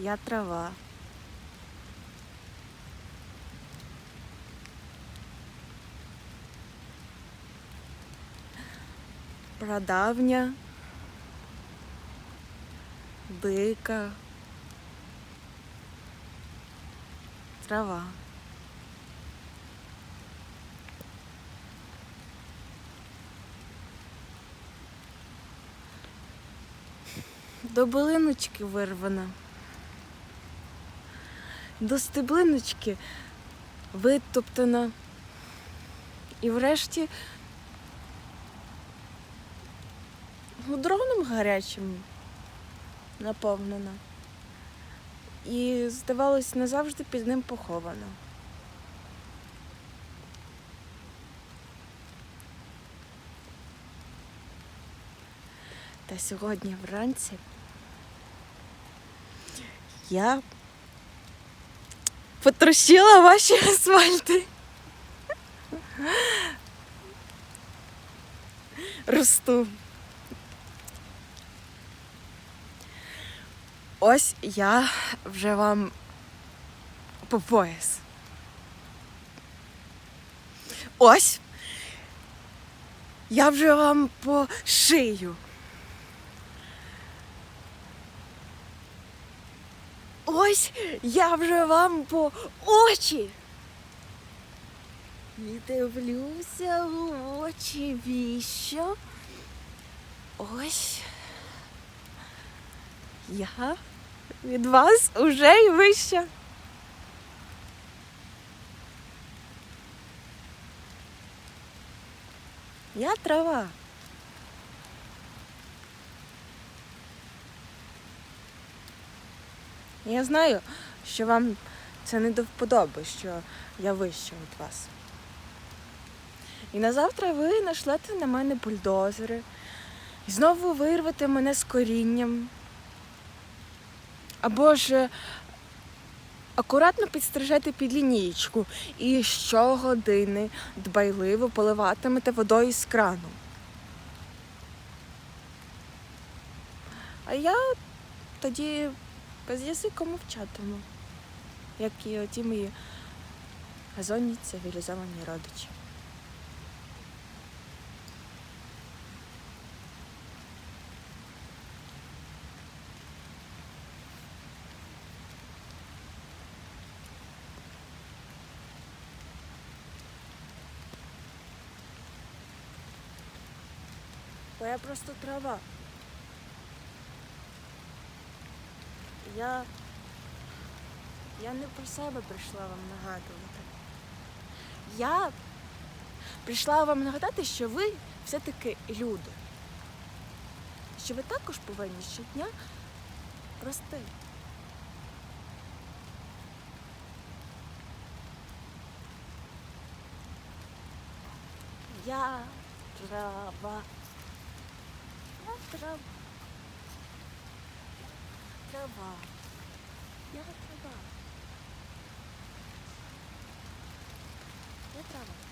я трава. Прадавня, дика, трава. До билиночки вирвана. До стеблиночки витоптана. І врешті гудроном гарячим наповнена. І, здавалось, назавжди під ним похована. Та сьогодні вранці я потрощила ваші асфальти. Росту. Ось я вже вам по пояс. Ось я вже вам по шию. Ось я вже вам по очі. І дивлюся в очі віщо. Ось я від вас уже й вища. Я трава. Я знаю, що вам це не до вподоби, що я вища від вас. І на завтра ви нашлете на мене бульдозери і знову вирвете мене з корінням. Або ж е, акуратно підстрижете під лінієчку і щогодини дбайливо поливатимете водою з крану. А я тоді без язика мовчатиму, як і оті мої газонні цивілізовані родичі. Бо я просто трава. Я. Я не про себе прийшла вам нагадувати. Я прийшла вам нагадати, що ви все-таки люди. Що ви також повинні щодня рости. Я трава. Я трава. Трава. Я трава. Я трава.